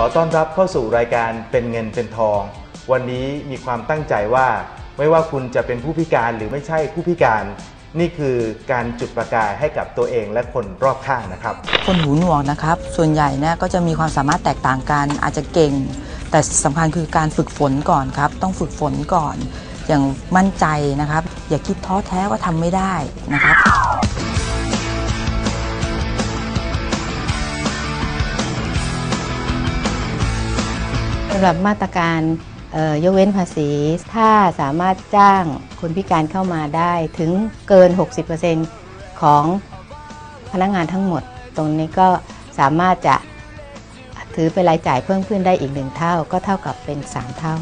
อต้อนรับเข้าสู่รายการเป็นเงินเป็นทอง วันนี้มีความตั้งใจว่า ไม่ว่าคุณจะเป็นผู้พิการหรือไม่ใช่ผู้พิการ นี่คือการจุดประกายให้กับตัวเองและคนรอบข้างนะครับ คนหูหนวกนะครับ ส่วนใหญ่เนี่ยก็จะมีความสามารถแตกต่างกันอาจจะเก่ง แต่สำคัญคือการฝึกฝนก่อนครับ ต้องฝึกฝนก่อน อย่างมั่นใจนะครับ อย่าคิดท้อแท้ว่าทำไม่ได้นะครับำหรับมาตรการยกเว้นภาษี ถ้าสามารถจ้างคนพิการเข้ามาได้ถึงเกิน 60%ของพนักงานทั้งหมด ตรงนี้ก็สามารถจะถือเป็นรายจ่ายเพิ่มขึ้นได้อีกหนึ่งเท่า ก็เท่ากับเป็น 3 เท่า